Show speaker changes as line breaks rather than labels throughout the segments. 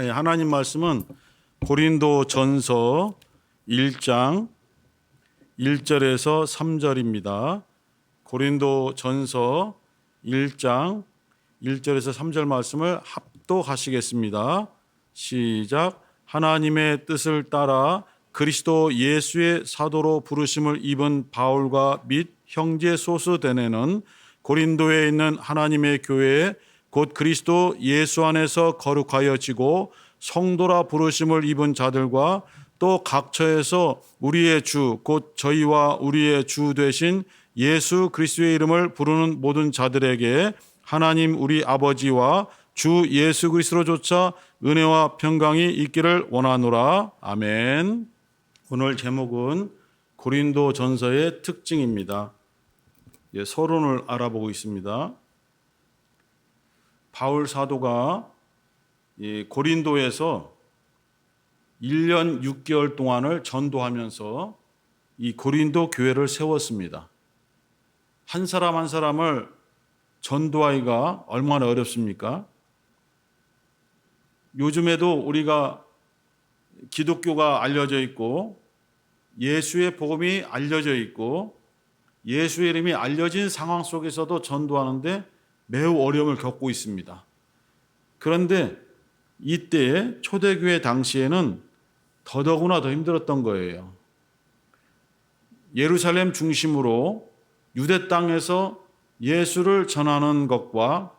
예, 하나님 말씀은 고린도 전서 1장 1절에서 3절입니다. 고린도 전서 1장 1절에서 3절 말씀을 합독하시겠습니다. 시작. 하나님의 뜻을 따라 그리스도 예수의 사도로 부르심을 입은 바울과 및 형제 소스 데네는 고린도에 있는 하나님의 교회에 곧 그리스도 예수 안에서 거룩하여지고 성도라 부르심을 입은 자들과 또 각처에서 우리의 주 곧 저희와 우리의 주 되신 예수 그리스도의 이름을 부르는 모든 자들에게 하나님 우리 아버지와 주 예수 그리스도조차 은혜와 평강이 있기를 원하노라. 아멘. 오늘 제목은 고린도 전서의 특징입니다. 예, 서론을 알아보고 있습니다. 바울 사도가 이 고린도에서 1년 6개월 동안을 전도하면서 이 고린도 교회를 세웠습니다. 한 사람 한 사람을 전도하기가 얼마나 어렵습니까? 요즘에도 우리가 기독교가 알려져 있고 예수의 복음이 알려져 있고 예수의 이름이 알려진 상황 속에서도 전도하는데 매우 어려움을 겪고 있습니다. 그런데 이때 초대교회 당시에는 더더구나 더 힘들었던 거예요. 예루살렘 중심으로 유대 땅에서 예수를 전하는 것과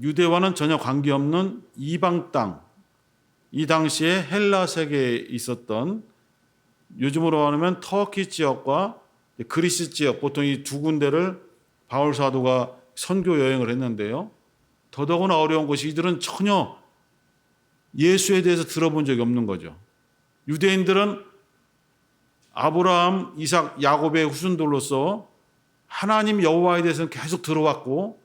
유대와는 전혀 관계없는 이방 땅, 이 당시에 헬라 세계에 있었던 요즘으로 말하면 터키 지역과 그리스 지역, 보통 이 두 군데를 바울 사도가 선교 여행을 했는데요. 더더구나 어려운 것이 이들은 전혀 예수에 대해서 들어본 적이 없는 거죠. 유대인들은 아브라함, 이삭, 야곱의 후손들로서 하나님 여호와에 대해서는 계속 들어왔고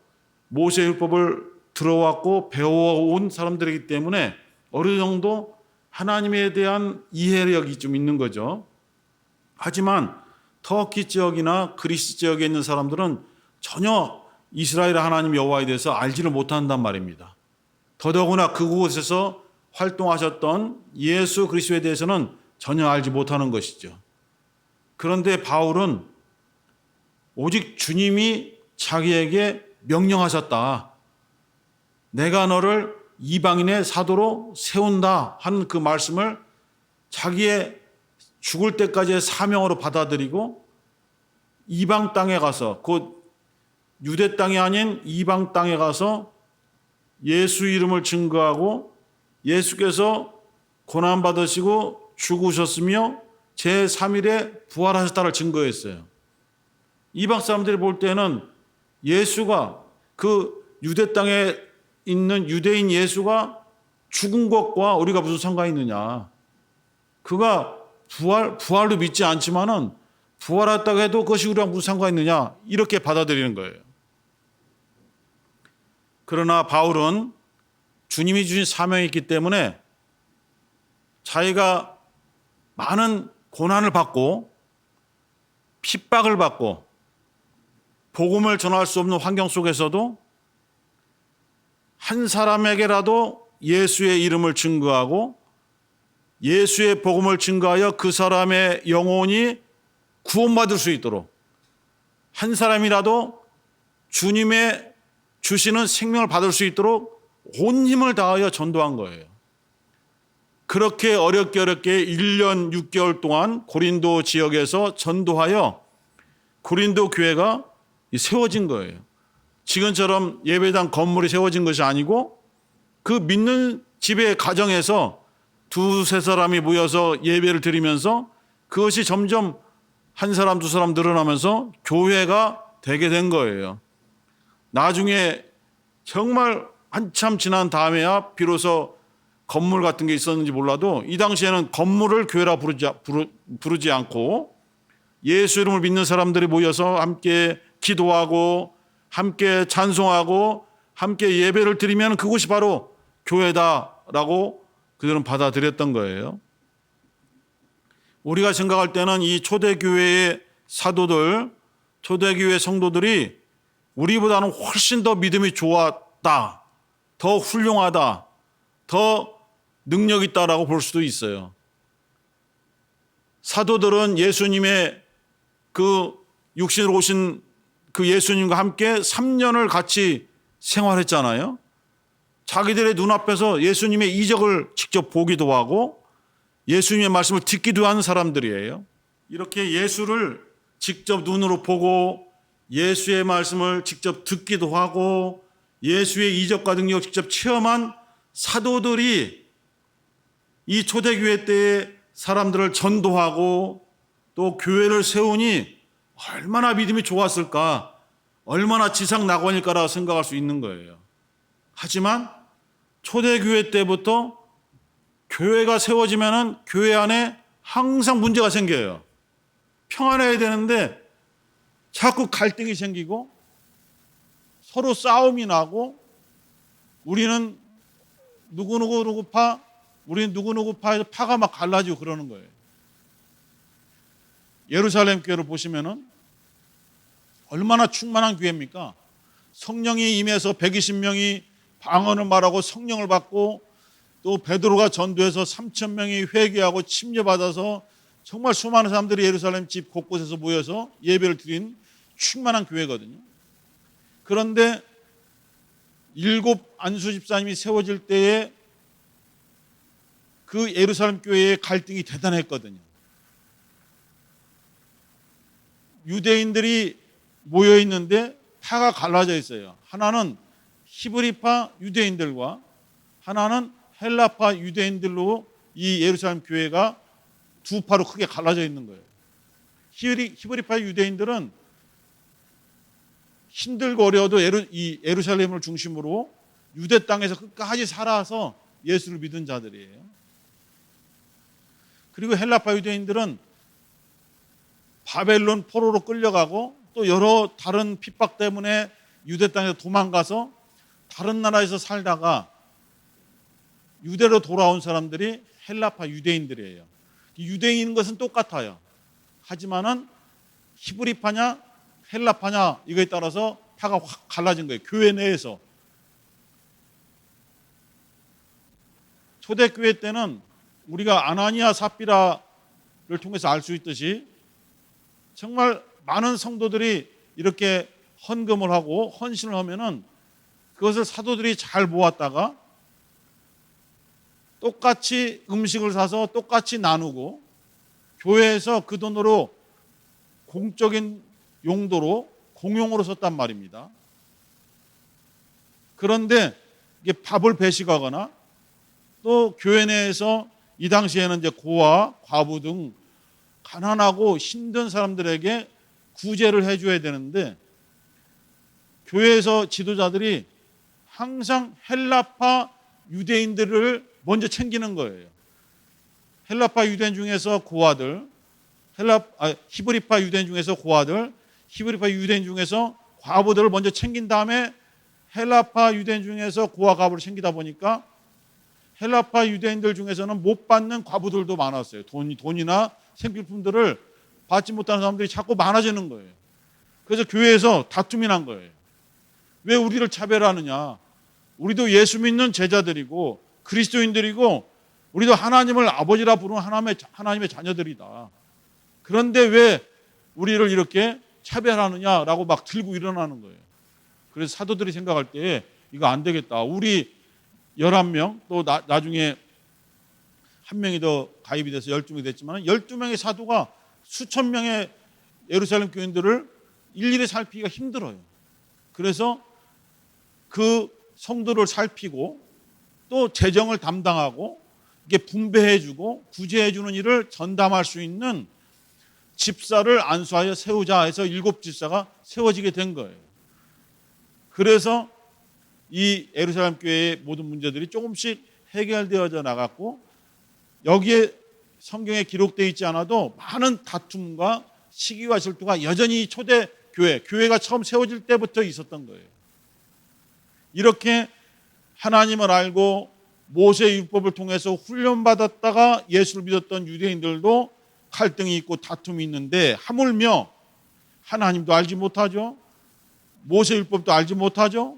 모세 율법을 들어왔고 배워온 사람들이기 때문에 어느 정도 하나님에 대한 이해력이 좀 있는 거죠. 하지만 터키 지역이나 그리스 지역에 있는 사람들은 전혀 이스라엘 하나님 여호와에 대해서 알지를 못한단 말입니다. 더더구나 그곳에서 활동하셨던 예수 그리스도에 대해서는 전혀 알지 못하는 것이죠. 그런데 바울은 오직 주님이 자기에게 명령하셨다. 내가 너를 이방인의 사도로 세운다 하는 그 말씀을 자기의 죽을 때까지의 사명으로 받아들이고 이방 땅에 가서 곧 유대 땅이 아닌 이방 땅에 가서 예수 이름을 증거하고 예수께서 고난 받으시고 죽으셨으며 제 3일에 부활하셨다를 증거했어요. 이방 사람들이 볼 때는 예수가 그 유대 땅에 있는 유대인 예수가 죽은 것과 우리가 무슨 상관이 있느냐. 그가 부활, 부활도 믿지 않지만은 부활했다고 해도 그것이 우리랑 무슨 상관이 있느냐. 이렇게 받아들이는 거예요. 그러나 바울은 주님이 주신 사명이 있기 때문에 자기가 많은 고난을 받고 핍박을 받고 복음을 전할 수 없는 환경 속에서도 한 사람에게라도 예수의 이름을 증거하고 예수의 복음을 증거하여 그 사람의 영혼이 구원받을 수 있도록 한 사람이라도 주님의 주시는 생명을 받을 수 있도록 온 힘을 다하여 전도한 거예요. 그렇게 어렵게 어렵게 1년 6개월 동안 고린도 지역에서 전도하여 고린도 교회가 세워진 거예요. 지금처럼 예배당 건물이 세워진 것이 아니고 그 믿는 집의 가정에서 두세 사람이 모여서 예배를 드리면서 그것이 점점 한 사람 두 사람 늘어나면서 교회가 되게 된 거예요. 나중에 정말 한참 지난 다음에야 비로소 건물 같은 게 있었는지 몰라도 이 당시에는 건물을 교회라 부르지, 부르, 부르지 않고 예수 이름을 믿는 사람들이 모여서 함께 기도하고 함께 찬송하고 함께 예배를 드리면 그곳이 바로 교회다라고 그들은 받아들였던 거예요. 우리가 생각할 때는 이 초대교회의 사도들, 초대교회 성도들이 우리보다는 훨씬 더 믿음이 좋았다, 더 훌륭하다, 더 능력 있다라고 볼 수도 있어요. 사도들은 예수님의 그 육신으로 오신 그 예수님과 함께 3년을 같이 생활했잖아요. 자기들의 눈앞에서 예수님의 이적을 직접 보기도 하고 예수님의 말씀을 듣기도 하는 사람들이에요. 이렇게 예수를 직접 눈으로 보고 예수의 말씀을 직접 듣기도 하고 예수의 이적과 능력을 직접 체험한 사도들이 이 초대교회 때에 사람들을 전도하고 또 교회를 세우니 얼마나 믿음이 좋았을까, 얼마나 지상 낙원일까라고 생각할 수 있는 거예요. 하지만 초대교회 때부터 교회가 세워지면은 교회 안에 항상 문제가 생겨요. 평안해야 되는데 자꾸 갈등이 생기고 서로 싸움이 나고 우리는 누구누구 누구 파, 우리는 누구누구 파에서 파가 막 갈라지고 그러는 거예요. 예루살렘 교회를 보시면은 얼마나 충만한 교회입니까? 성령이 임해서 120명이 방언을 말하고 성령을 받고 또 베드로가 전도해서 3천 명이 회개하고 침례받아서 정말 수많은 사람들이 예루살렘 집 곳곳에서 모여서 예배를 드린 충만한 교회거든요. 그런데 일곱 안수 집사님이 세워질 때에 그 예루살렘 교회의 갈등이 대단했거든요. 유대인들이 모여 있는데 파가 갈라져 있어요. 하나는 히브리파 유대인들과 하나는 헬라파 유대인들로 이 예루살렘 교회가 두 파로 크게 갈라져 있는 거예요. 히브리파 유대인들은 힘들고 어려워도 예루, 이 예루살렘을 중심으로 유대 땅에서 끝까지 살아서 예수를 믿은 자들이에요. 그리고 헬라파 유대인들은 바벨론 포로로 끌려가고 또 여러 다른 핍박 때문에 유대 땅에서 도망가서 다른 나라에서 살다가 유대로 돌아온 사람들이 헬라파 유대인들이에요. 유대인인 것은 똑같아요. 하지만은 히브리파냐 헬라파냐 이거에 따라서 파가 확 갈라진 거예요. 교회 내에서. 초대교회 때는 우리가 아나니아 사피라를 통해서 알 수 있듯이 정말 많은 성도들이 이렇게 헌금을 하고 헌신을 하면은 그것을 사도들이 잘 모았다가 똑같이 음식을 사서 똑같이 나누고 교회에서 그 돈으로 공적인 용도로 공용으로 썼단 말입니다. 그런데 이게 밥을 배식하거나 또 교회 내에서 이 당시에는 이제 고아, 과부 등 가난하고 힘든 사람들에게 구제를 해줘야 되는데 교회에서 지도자들이 항상 헬라파 유대인들을 먼저 챙기는 거예요. 헬라파 유대인 중에서 고아들, 헬라 아, 히브리파 유대인 중에서 고아들, 히브리파 유대인 중에서 과부들을 먼저 챙긴 다음에 헬라파 유대인 중에서 고아 과부를 챙기다 보니까 헬라파 유대인들 중에서는 못 받는 과부들도 많았어요. 돈, 돈이나 생필품들을 받지 못하는 사람들이 자꾸 많아지는 거예요. 그래서 교회에서 다툼이 난 거예요. 왜 우리를 차별하느냐? 우리도 예수 믿는 제자들이고 그리스도인들이고 우리도 하나님을 아버지라 부르는 하나님의, 하나님의 자녀들이다. 그런데 왜 우리를 이렇게 차별하느냐라고 막 들고 일어나는 거예요. 그래서 사도들이 생각할 때 이거 안 되겠다. 우리 11명 또 나, 나중에 한 명이 더 가입이 돼서 12명이 됐지만 12명의 사도가 수천 명의 예루살렘 교인들을 일일이 살피기가 힘들어요. 그래서 그 성도를 살피고 또 재정을 담당하고 이게 분배해주고 구제해주는 일을 전담할 수 있는 집사를 안수하여 세우자 해서 일곱 집사가 세워지게 된 거예요. 그래서 이 예루살렘 교회의 모든 문제들이 조금씩 해결되어져 나갔고 여기에 성경에 기록되어 있지 않아도 많은 다툼과 시기와 질투가 여전히 초대 교회, 교회가 처음 세워질 때부터 있었던 거예요. 이렇게 하나님을 알고 모세 율법을 통해서 훈련받았다가 예수를 믿었던 유대인들도 갈등이 있고 다툼이 있는데 하물며 하나님도 알지 못하죠. 모세 율법도 알지 못하죠.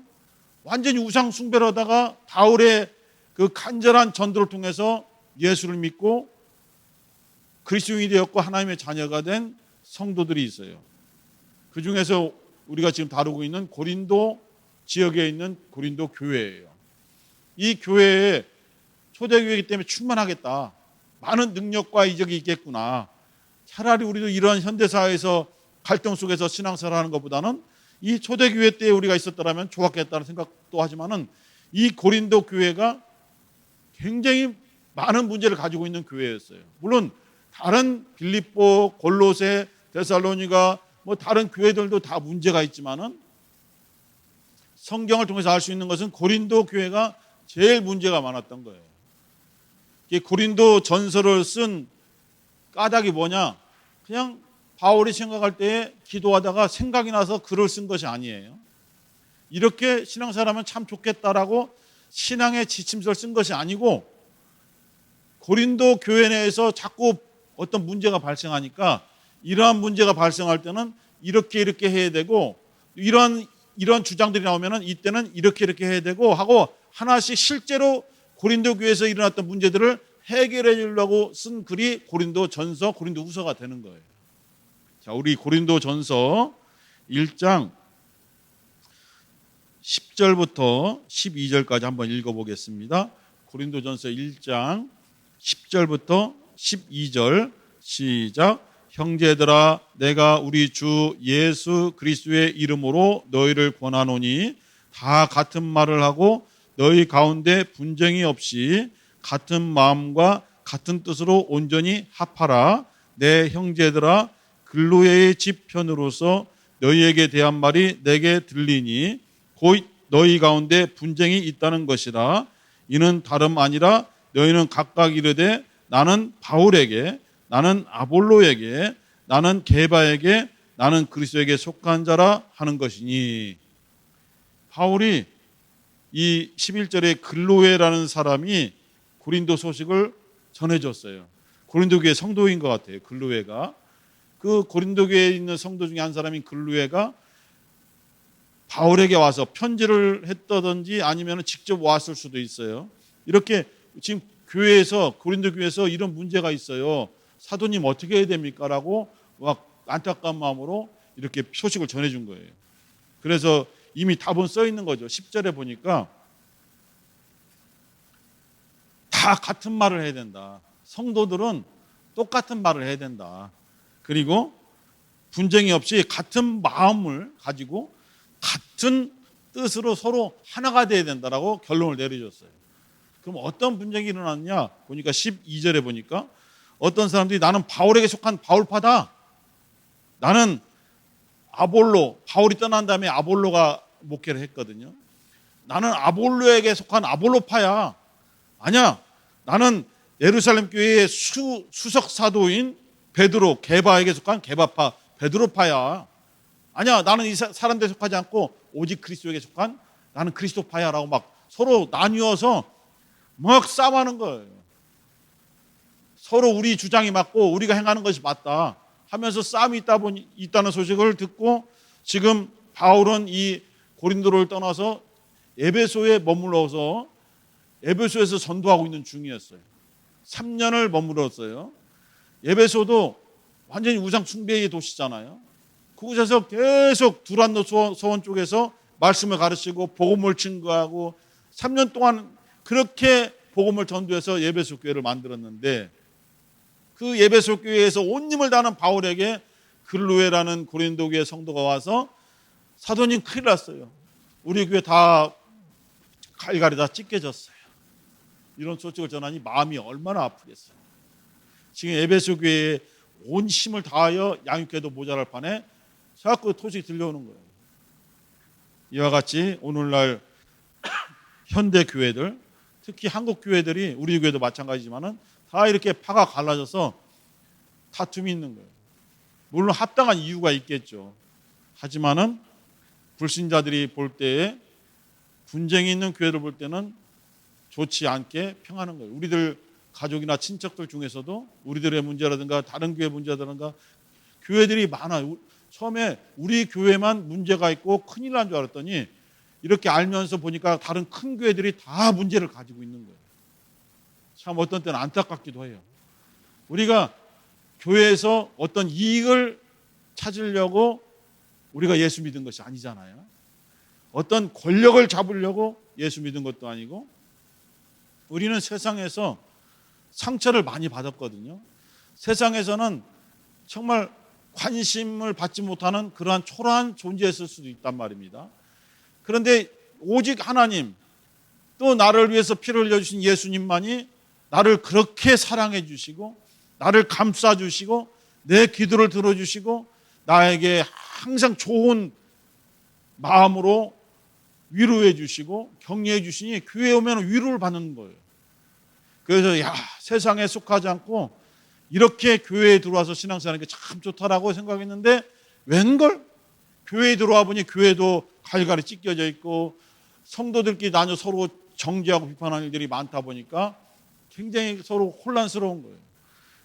완전히 우상 숭배를 하다가 바울의 그 간절한 전도를 통해서 예수를 믿고 그리스도인이 되었고 하나님의 자녀가 된 성도들이 있어요. 그 중에서 우리가 지금 다루고 있는 고린도 지역에 있는 고린도 교회예요. 이 교회에 초대교회이기 때문에 충만하겠다. 많은 능력과 이적이 있겠구나. 차라리 우리도 이런 현대사회에서 갈등 속에서 신앙생활 하는 것보다는 이 초대교회 때 우리가 있었더라면 좋았겠다는 생각도 하지만은 이 고린도 교회가 굉장히 많은 문제를 가지고 있는 교회였어요. 물론 다른 빌립보, 골로새, 데살로니가 뭐 다른 교회들도 다 문제가 있지만은 성경을 통해서 알 수 있는 것은 고린도 교회가 제일 문제가 많았던 거예요. 이 고린도 전설을 쓴 까닭이 뭐냐? 그냥 바울이 생각할 때에 기도하다가 생각이 나서 글을 쓴 것이 아니에요. 이렇게 신앙생활하면 참 좋겠다라고 신앙의 지침서를 쓴 것이 아니고 고린도 교회 내에서 자꾸 어떤 문제가 발생하니까 이러한 문제가 발생할 때는 이렇게 이렇게 해야 되고 이런 이런 주장들이 나오면은 이때는 이렇게 이렇게 해야 되고 하고 하나씩 실제로 고린도 교회에서 일어났던 문제들을 해결해 주려고 쓴 글이 고린도 전서, 고린도 후서가 되는 거예요. 자, 우리 고린도 전서 1장 10절부터 12절까지 한번 읽어 보겠습니다. 고린도 전서 1장 10절부터 12절 시작 형제들아 내가 우리 주 예수 그리스도의 이름으로 너희를 권하노니 다 같은 말을 하고 너희 가운데 분쟁이 없이 같은 마음과 같은 뜻으로 온전히 합하라. 내 형제들아 글로의 집 편으로서 너희에게 대한 말이 내게 들리니 곧 너희 가운데 분쟁이 있다는 것이라. 이는 다름 아니라 너희는 각각 이르되 나는 바울에게 나는 아볼로에게 나는 게바에게 나는 그리스도에게 속한 자라 하는 것이니. 바울이 이 11절에 글로에라는 사람이 고린도 소식을 전해줬어요. 고린도 교회 성도인 것 같아요. 글로에가 그 고린도 교회에 있는 성도 중에 한 사람인 글로에가 바울에게 와서 편지를 했다든지 아니면 직접 왔을 수도 있어요. 이렇게 지금 교회에서 고린도 교회에서 이런 문제가 있어요. 사도님 어떻게 해야 됩니까? 라고 막 안타까운 마음으로 이렇게 소식을 전해준 거예요. 그래서 이미 답은 써 있는 거죠. 10절에 보니까 다 같은 말을 해야 된다. 성도들은 똑같은 말을 해야 된다. 그리고 분쟁이 없이 같은 마음을 가지고 같은 뜻으로 서로 하나가 돼야 된다라고 결론을 내려줬어요. 그럼 어떤 분쟁이 일어났냐? 보니까 12절에 보니까 어떤 사람들이 나는 바울에게 속한 바울파다. 나는 아볼로, 바울이 떠난 다음에 아볼로가 목회를 했거든요. 나는 아볼로에게 속한 아볼로파야. 아니야. 나는 예루살렘 교회의 수, 수석 사도인 베드로, 게바에게 속한 게바파, 베드로파야. 아니야. 나는 이 사람들에 속하지 않고 오직 그리스도에게 속한 나는 그리스도파야라고 막 서로 나뉘어서 막 싸움하는 거예요. 서로 우리 주장이 맞고 우리가 행하는 것이 맞다 하면서 싸움이 있다 보니 있다는 소식을 듣고 지금 바울은 이 고린도를 떠나서 에베소에 머물러서 에베소에서 전도하고 있는 중이었어요. 3년을 머물렀어요. 에베소도 완전히 우상 숭배의 도시잖아요. 그곳에서 계속 두란노 서원 쪽에서 말씀을 가르치고 복음을 증거하고 3년 동안 그렇게 복음을 전도해서 예배소 교회를 만들었는데 그 예배소 교회에서 온 힘을 다하는 바울에게 글루에라는 고린도 교회 성도가 와서 사도님 큰일 났어요. 우리 교회 다 갈갈이 다 찢겨졌어요. 이런 소식을 전하니 마음이 얼마나 아프겠어요. 지금 에베소 교회에 온 힘을 다하여 양육회도 모자랄 판에 자꾸 토식이 들려오는 거예요. 이와 같이 오늘날 현대 교회들, 특히 한국 교회들이 우리 교회도 마찬가지지만은 다 이렇게 파가 갈라져서 다툼이 있는 거예요. 물론 합당한 이유가 있겠죠. 하지만은 불신자들이 볼 때에 분쟁이 있는 교회를 볼 때는 좋지 않게 평하는 거예요. 우리들 가족이나 친척들 중에서도 우리들의 문제라든가 다른 교회 문제라든가 교회들이 많아요. 처음에 우리 교회만 문제가 있고 큰일 난 줄 알았더니 이렇게 알면서 보니까 다른 큰 교회들이 다 문제를 가지고 있는 거예요. 참 어떤 때는 안타깝기도 해요. 우리가 교회에서 어떤 이익을 찾으려고 우리가 예수 믿은 것이 아니잖아요. 어떤 권력을 잡으려고 예수 믿은 것도 아니고 우리는 세상에서 상처를 많이 받았거든요. 세상에서는 정말 관심을 받지 못하는 그러한 초라한 존재였을 수도 있단 말입니다. 그런데 오직 하나님 또 나를 위해서 피를 흘려주신 예수님만이 나를 그렇게 사랑해 주시고 나를 감싸 주시고 내 기도를 들어주시고 나에게 항상 좋은 마음으로 위로해 주시고 격려해 주시니 교회에 오면 위로를 받는 거예요. 그래서 야 세상에 속하지 않고 이렇게 교회에 들어와서 신앙생활하는 게 참 좋다라고 생각했는데 웬걸 교회에 들어와 보니 교회도 갈갈이 찢겨져 있고 성도들끼리 나뉘어 서로 정죄하고 비판하는 일들이 많다 보니까 굉장히 서로 혼란스러운 거예요.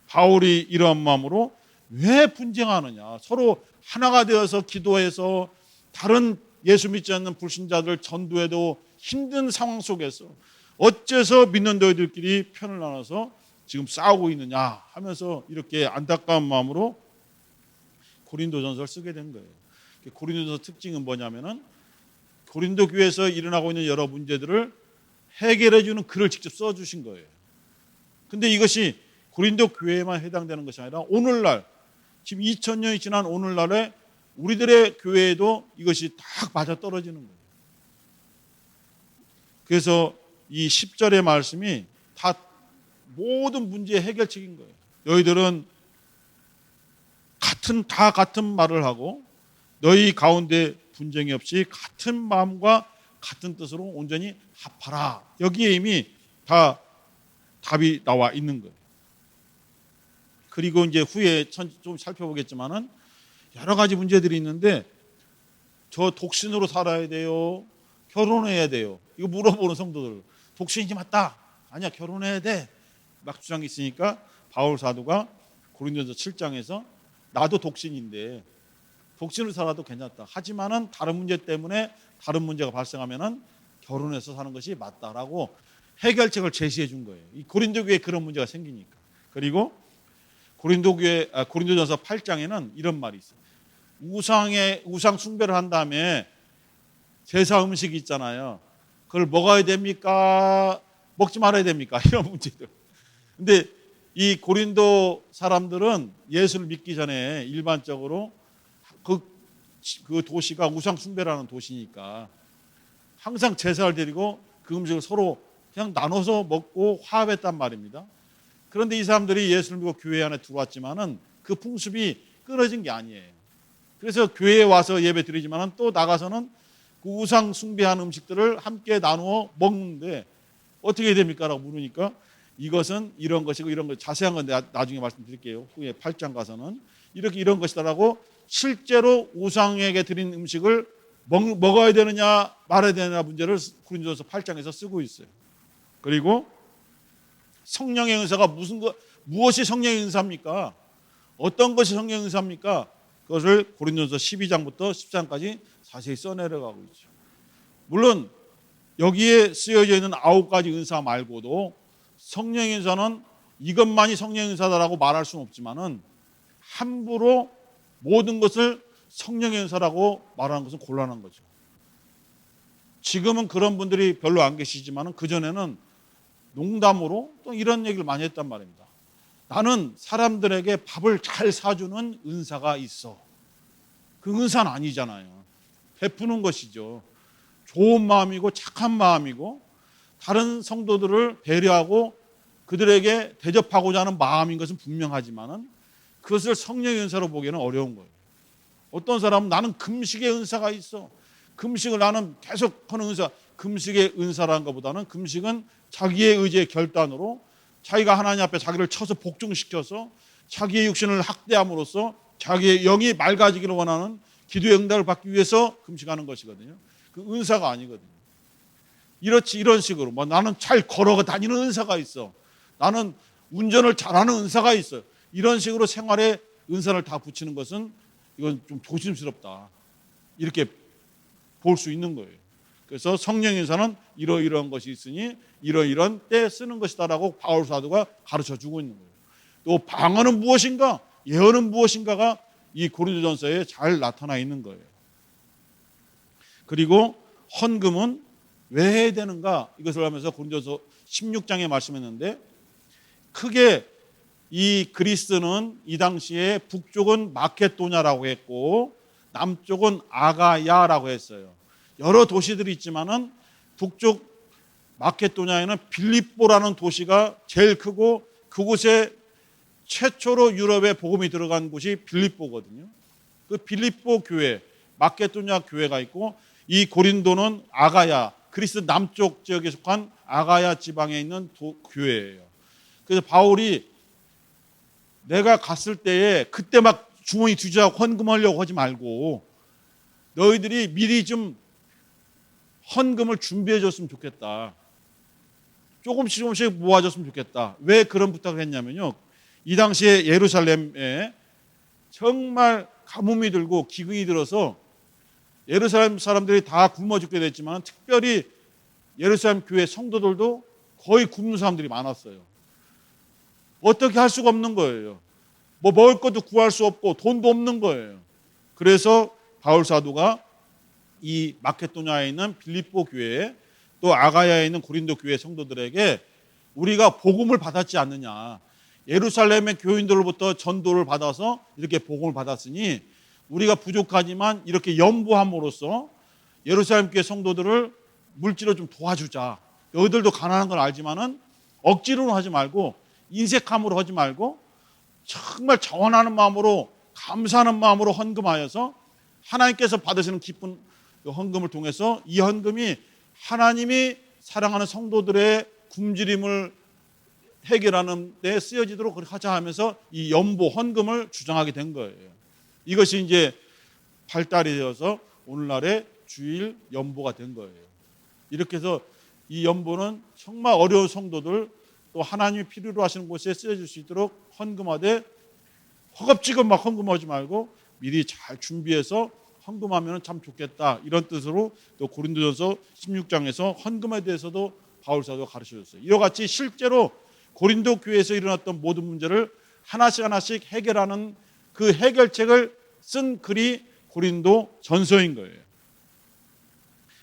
바울이 이러한 마음으로 왜 분쟁하느냐? 서로 하나가 되어서 기도해서 다른 예수 믿지 않는 불신자들 전도해도 힘든 상황 속에서 어째서 믿는 너희들끼리 편을 나눠서 지금 싸우고 있느냐 하면서 이렇게 안타까운 마음으로 고린도전서를 쓰게 된 거예요. 고린도전서 특징은 뭐냐면은 고린도 교회에서 일어나고 있는 여러 문제들을 해결해 주는 글을 직접 써 주신 거예요. 근데 이것이 고린도 교회에만 해당되는 것이 아니라 오늘날 지금 2000년이 지난 오늘날에 우리들의 교회에도 이것이 딱 맞아 떨어지는 거예요. 그래서 이 10절의 말씀이 다 모든 문제의 해결책인 거예요. 너희들은 같은 다 같은 말을 하고 너희 가운데 분쟁이 없이 같은 마음과 같은 뜻으로 온전히 합하라. 여기에 이미 다 답이 나와 있는 거예요. 그리고 이제 후에 좀 살펴보겠지만은 여러 가지 문제들이 있는데 저 독신으로 살아야 돼요. 결혼해야 돼요. 이거 물어보는 성도들. 독신이지 맞다. 아니야 결혼해야 돼. 막 주장이 있으니까 바울 사도가 고린도서 7장에서 나도 독신인데 독신으로 살아도 괜찮다. 하지만은 다른 문제 때문에 다른 문제가 발생하면은 결혼해서 사는 것이 맞다라고 해결책을 제시해 준 거예요. 이 고린도 교회에 그런 문제가 생기니까. 그리고 고린도 교회 아, 고린도전서 8장에는 이런 말이 있어요. 우상의 우상 숭배를 한 다음에 제사 음식이 있잖아요. 그걸 먹어야 됩니까? 먹지 말아야 됩니까? 이런 문제들. 근데 이 고린도 사람들은 예수를 믿기 전에 일반적으로 그, 그 도시가 우상 숭배라는 도시니까 항상 제사를 드리고 그 음식을 서로 그냥 나눠서 먹고 화합했단 말입니다. 그런데 이 사람들이 예수를 믿고 교회 안에 들어왔지만은 그 풍습이 끊어진 게 아니에요. 그래서 교회에 와서 예배 드리지만은 또 나가서는 그 우상 숭배하는 음식들을 함께 나누어 먹는데 어떻게 됩니까? 라고 물으니까 이것은 이런 것이고 이런 것 자세한 건 나중에 말씀드릴게요. 후에 8장 가서는 이렇게 이런 것이다라고 실제로 우상에게 드린 음식을 먹, 먹어야 되느냐 말아야 되느냐 문제를 고린도서 8장에서 쓰고 있어요. 그리고 성령의 은사가 무슨 거 무엇이 성령의 은사입니까? 어떤 것이 성령의 은사입니까? 그것을 고린도서 12장부터 10장까지 자세히 써내려가고 있죠. 물론 여기에 쓰여져 있는 아홉 가지 은사 말고도 성령의 은사는 이것만이 성령의 은사다라고 말할 수는 없지만은 함부로 모든 것을 성령의 은사라고 말하는 것은 곤란한 거죠. 지금은 그런 분들이 별로 안 계시지만은 그 전에는 농담으로 또 이런 얘기를 많이 했단 말입니다. 나는 사람들에게 밥을 잘 사주는 은사가 있어. 그 은사는 아니잖아요. 베푸는 것이죠. 좋은 마음이고 착한 마음이고 다른 성도들을 배려하고 그들에게 대접하고자 하는 마음인 것은 분명하지만은 그것을 성령의 은사로 보기에는 어려운 거예요. 어떤 사람은 나는 금식의 은사가 있어. 금식을 나는 계속 하는 은사. 금식의 은사라는 것보다는 금식은 자기의 의지의 결단으로 자기가 하나님 앞에 자기를 쳐서 복종시켜서 자기의 육신을 학대함으로써 자기의 영이 맑아지기를 원하는 기도의 응답을 받기 위해서 금식하는 것이거든요. 그 은사가 아니거든요. 이렇지 이런 식으로 뭐 나는 잘 걸어 다니는 은사가 있어. 나는 운전을 잘하는 은사가 있어. 이런 식으로 생활에 은사를 다 붙이는 것은 이건 좀 조심스럽다. 이렇게 볼 수 있는 거예요. 그래서 성령에서는 이러이러한 것이 있으니 이러이러한 때 쓰는 것이다라고 바울 사도가 가르쳐 주고 있는 거예요. 또 방언은 무엇인가, 예언은 무엇인가가 이 고린도전서에 잘 나타나 있는 거예요. 그리고 헌금은 왜 해야 되는가 이것을 하면서 고린도서 16장에 말씀했는데 크게 이 그리스는 이 당시에 북쪽은 마케도냐라고 했고 남쪽은 아가야라고 했어요. 여러 도시들이 있지만은 북쪽 마케도냐에는 빌립보라는 도시가 제일 크고 그곳에 최초로 유럽에 복음이 들어간 곳이 빌립보거든요. 그 빌립보 교회, 마케도냐 교회가 있고 이 고린도는 아가야, 그리스 남쪽 지역에 속한 아가야 지방에 있는 도, 교회예요. 그래서 바울이 내가 갔을 때에 그때 막 주머니 뒤지고 헌금하려고 하지 말고 너희들이 미리 좀 헌금을 준비해 줬으면 좋겠다. 조금씩 조금씩 모아줬으면 좋겠다. 왜 그런 부탁을 했냐면요. 이 당시에 예루살렘에 정말 가뭄이 들고 기근이 들어서 예루살렘 사람들이 다 굶어 죽게 됐지만 특별히 예루살렘 교회 성도들도 거의 굶는 사람들이 많았어요. 어떻게 할 수가 없는 거예요. 뭐 먹을 것도 구할 수 없고 돈도 없는 거예요. 그래서 바울 사도가 이 마케도냐에 있는 빌립보 교회 또 아가야에 있는 고린도 교회 성도들에게 우리가 복음을 받았지 않느냐. 예루살렘의 교인들로부터 전도를 받아서 이렇게 복음을 받았으니 우리가 부족하지만 이렇게 연보함으로써 예루살렘 교회 성도들을 물질로 좀 도와주자. 너희들도 가난한 걸 알지만은 억지로는 하지 말고 인색함으로 하지 말고 정말 자원하는 마음으로 감사하는 마음으로 헌금하여서 하나님께서 받으시는 기쁜 헌금을 통해서 이 헌금이 하나님이 사랑하는 성도들의 굶주림을 해결하는 데 쓰여지도록 그렇게 하자 하면서 이 연보 헌금을 주장하게 된 거예요. 이것이 이제 발달이 되어서 오늘날의 주일 연보가 된 거예요. 이렇게 해서 이 연보는 정말 어려운 성도들 또 하나님이 필요로 하시는 곳에 쓰여질 수 있도록 헌금하되 허겁지겁 막 헌금하지 말고 미리 잘 준비해서 헌금하면 참 좋겠다 이런 뜻으로 또 고린도전서 16장에서 헌금에 대해서도 바울 사도가 가르쳐 줬어요. 이와 같이 실제로 고린도 교회에서 일어났던 모든 문제를 하나씩 하나씩 해결하는 그 해결책을 쓴 글이 고린도 전서인 거예요.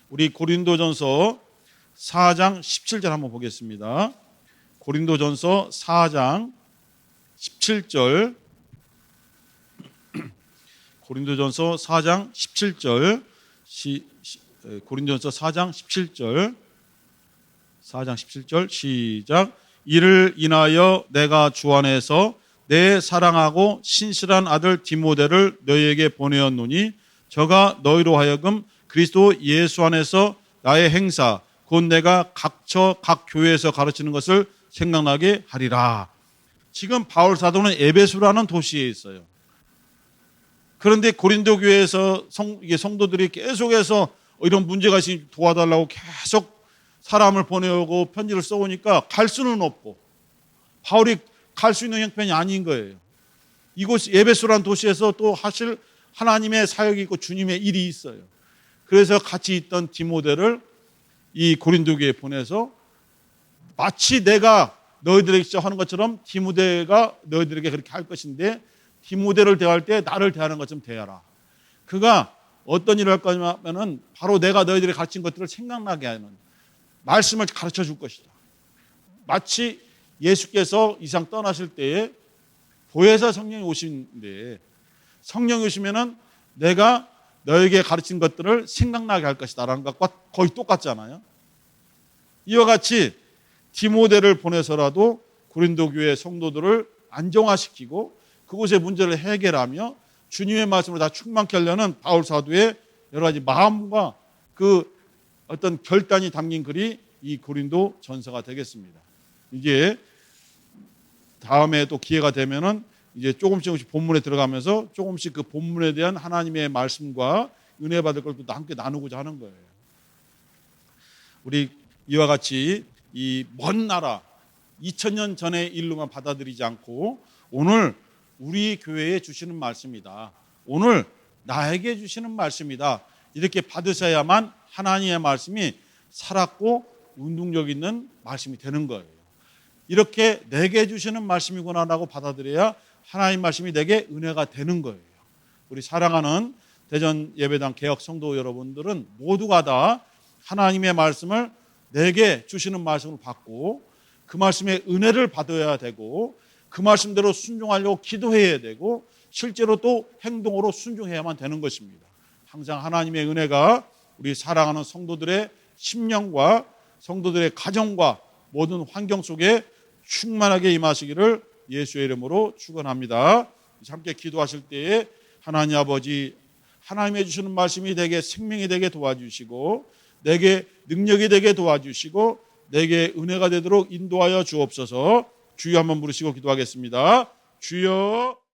우리 고린도 전서 4장 17절 한번 보겠습니다. 고린도 전서 4장 17절 고린도전서 4장 17절 시, 시, 고린도전서 4장 17절 4장 17절 시작 이를 인하여 내가 주 안에서 내 사랑하고 신실한 아들 디모데를 너희에게 보내었노니 저가 너희로 하여금 그리스도 예수 안에서 나의 행사 곧 내가 각처 각 교회에서 가르치는 것을 생각나게 하리라. 지금 바울 사도는 에베소라는 도시에 있어요. 그런데 고린도 교회에서 성, 성도들이 계속해서 이런 문제가 있으니 도와달라고 계속 사람을 보내오고 편지를 써오니까 갈 수는 없고 바울이 갈 수 있는 형편이 아닌 거예요. 이곳 에베소라는 도시에서 또 하실 하나님의 사역이 있고 주님의 일이 있어요. 그래서 같이 있던 디모데를 이 고린도 교회에 보내서 마치 내가 너희들에게 하는 것처럼 디모데가 너희들에게 그렇게 할 것인데 디모데를 대할 때 나를 대하는 것처럼 대하라. 그가 어떤 일을 할 거냐면은 바로 내가 너희들이 가르친 것들을 생각나게 하는 말씀을 가르쳐 줄 것이다. 마치 예수께서 이상 떠나실 때에 보혜사 성령이 오신데 성령이 오시면은 내가 너에게 가르친 것들을 생각나게 할 것이다라는 것과 거의 똑같잖아요. 이와 같이 디모데를 보내서라도 고린도 교회 성도들을 안정화시키고 그곳의 문제를 해결하며 주님의 말씀을 다 충만케 하려는 바울 사도의 여러 가지 마음과 그 어떤 결단이 담긴 글이 이 고린도 전서가 되겠습니다. 이게 다음에 또 기회가 되면은 이제 조금씩 조금씩 본문에 들어가면서 조금씩 그 본문에 대한 하나님의 말씀과 은혜 받을 걸 또 함께 나누고자 하는 거예요. 우리 이와 같이 이 먼 나라 2000년 전의 일로만 받아들이지 않고 오늘 우리 교회에 주시는 말씀이다. 오늘 나에게 주시는 말씀이다.
이렇게 받으셔야만 하나님의 말씀이 살았고 운동력 있는 말씀이 되는 거예요. 이렇게 내게 주시는 말씀이구나라고 받아들여야 하나님 말씀이 내게 은혜가 되는 거예요. 우리 사랑하는 대전 예배당 개혁 성도 여러분들은 모두가 다 하나님의 말씀을 내게 주시는 말씀을 받고 그 말씀의 은혜를 받아야 되고 그 말씀대로 순종하려고 기도해야 되고 실제로 또 행동으로 순종해야만 되는 것입니다. 항상 하나님의 은혜가 우리 사랑하는 성도들의 심령과 성도들의 가정과 모든 환경 속에 충만하게 임하시기를 예수의 이름으로 축원합니다. 함께 기도하실 때에 하나님 아버지 하나님의 주시는 말씀이 되게 생명이 되게 도와주시고 내게 능력이 되게 도와주시고 내게 은혜가 되도록 인도하여 주옵소서. 주여 한번 부르시고 기도하겠습니다. 주여